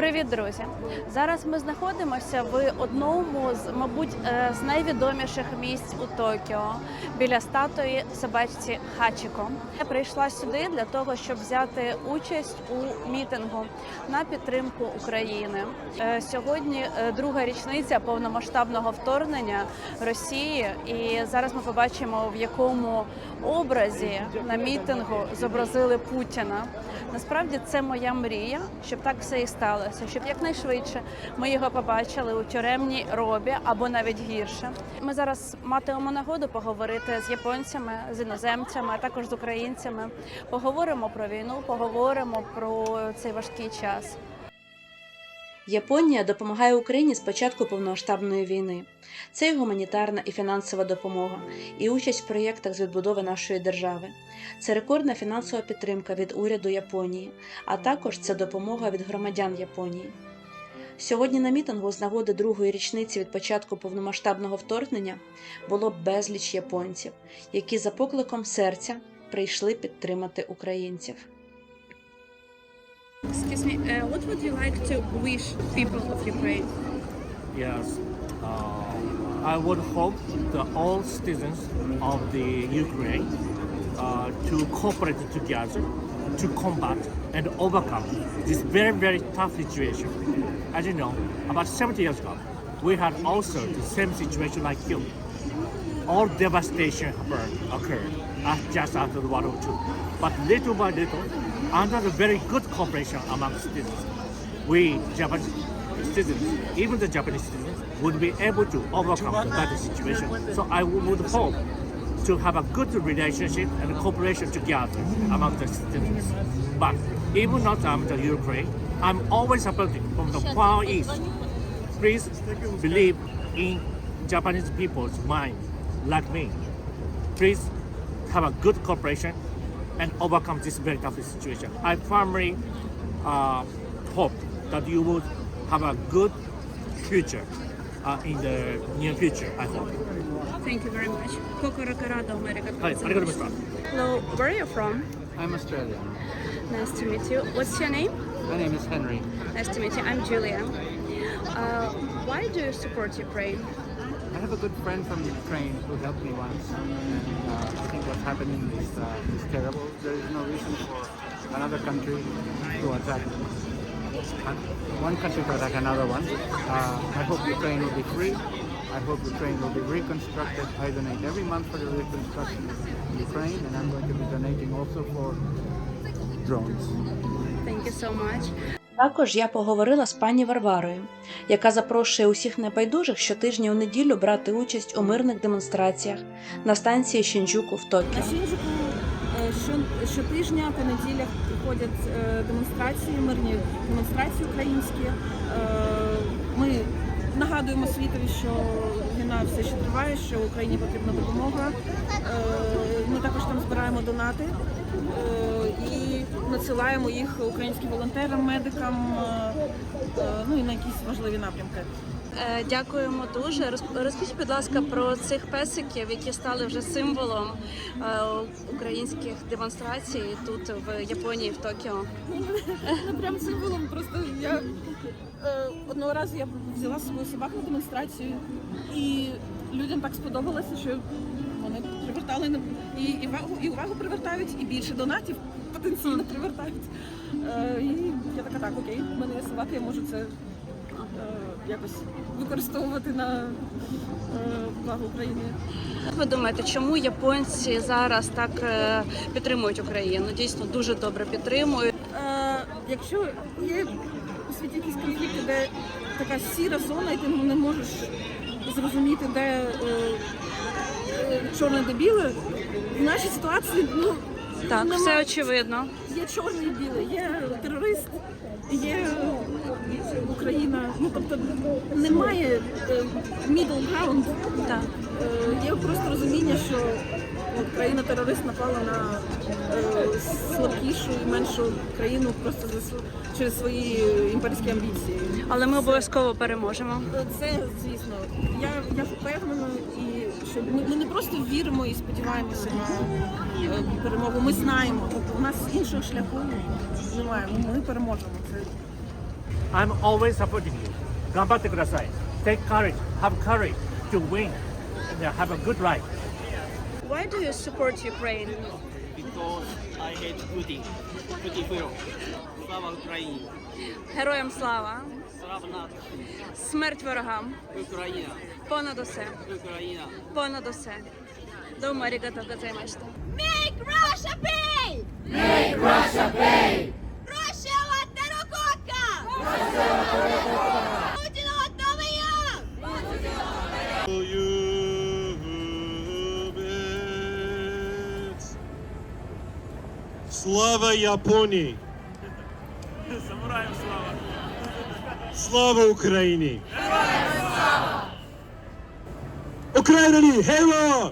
Привіт, друзі! Зараз ми знаходимося в одному з, мабуть, е, з найвідоміших місць у Токіо біля статуї собачці Хачіко. Я прийшла сюди для того, щоб взяти участь у мітингу на підтримку України. Е, Сьогодні е, друга річниця повномасштабного вторгнення Росії, і зараз ми побачимо, в якому образі на мітингу зобразили Путіна. Насправді це моя мрія, щоб так все і сталося, щоб якнайшвидше ми його побачили у тюремній робі або навіть гірше. Ми зараз матимемо нагоду поговорити з японцями, з іноземцями, а також з українцями. Поговоримо про війну, поговоримо про цей важкий час. Японія допомагає Україні з початку повномасштабної війни. Це і гуманітарна і фінансова допомога, і участь в проєктах з відбудови нашої держави. Це рекордна фінансова підтримка від уряду Японії, а також це допомога від громадян Японії. Сьогодні на мітингу з нагоди другої річниці від початку повномасштабного вторгнення було безліч японців, які за покликом серця прийшли підтримати українців. Excuse me, uh, what would you like to wish people of Ukraine? Yes, uh, I would hope that all citizens of the Ukraine uh, to cooperate together to combat and overcome this very very tough situation. As you know, about 70 years ago, we had also the same situation like you. All devastation occurred, uh, just after the World War II. But little by little, under the very good cooperation among citizens, we Japanese citizens, even the Japanese citizens, would be able to overcome the bad situation. So I would hope to have a good relationship and cooperation together among the citizens. But even not among the Ukraine, I'm always supporting from the Far East. Please believe in Japanese people's mind, like me. Please have a good cooperation and overcome this very tough situation. I firmly uh, hope that you would have a good future uh, in the near future, I hope. Thank you very much. Kokoro karado Hello, where are you from? I'm Australian. Nice to meet you. What's your name? My name is Henry. Nice to meet you. I'm Julia. Uh, why do you support Ukraine? I have a good friend from Ukraine who helped me once, and uh, I think what's happening is, uh, is terrible. There is no reason for another country to attack uh, one country to attack another one. Uh, I hope Ukraine will be free. I hope Ukraine will be reconstructed. I donate every month for the reconstruction of Ukraine, and I'm going to be donating also for drones. Thank you so much. Також я поговорила з пані Варварою, яка запрошує усіх небайдужих щотижня у неділю брати участь у мирних демонстраціях на станції Шінджуку в Токіо. На Шінджуку що, щотижня по неділях проходять е, демонстрації, мирні демонстрації українські. Е, Ми нагадуємо світові, що війна все ще триває, що Україні потрібна допомога. Е, Ми також там збираємо донати е, і надсилаємо їх українським волонтерам, медикам, е, ну і на якісь важливі напрямки. Дякуємо дуже. Розкажіть, будь ласка, про цих песиків, які стали вже символом українських демонстрацій тут в Японії, в Токіо. Ну, прям символом. Просто я одного разу я взяла з собою собак на демонстрацію, і людям так сподобалося, що вони привертали на- і, і, увагу, і увагу привертають, і більше донатів потенційно привертають. Е, і я така, так, окей, в мене є собака, я можу це е, якось використовувати на е, України. Як ви думаєте, чому японці зараз так е, підтримують Україну? Дійсно дуже добре підтримують. Е, якщо є у світі якісь конфлікти, де така сіра зона, і ти не можеш зрозуміти, де е, е, чорне де біле, в нашій ситуації ну, Так, нема- все очевидно. є чорне і біле, є терорист, є Україна. Ну тобто немає е, middle ground. Так. Е, Є просто розуміння, що от, країна-терорист напала на е, слабкішу і меншу країну просто за св- через свої імперські амбіції Але ми обов'язково переможемо. Е, Це, звісно, я, я впевнена, і що ми, ми не просто віримо і сподіваємося на е, перемогу. Ми знаємо, тобто у нас іншого шляху немає. Ми переможемо. Це I'm always supporting you. 頑張ってください. Take courage, have courage to win. Yeah, have a good life. Why do you support Ukraine? Because I hate Putin. Putin hero. Слава Україні! Героям слава, Слава НАТО! смерть ворогам, Україна! понад усе, Україна! понад усе. До арігато гозаймашта. Make Russia pay! Make Russia pay! Слава Японії! Слава Слава Україні! Україна! Геро!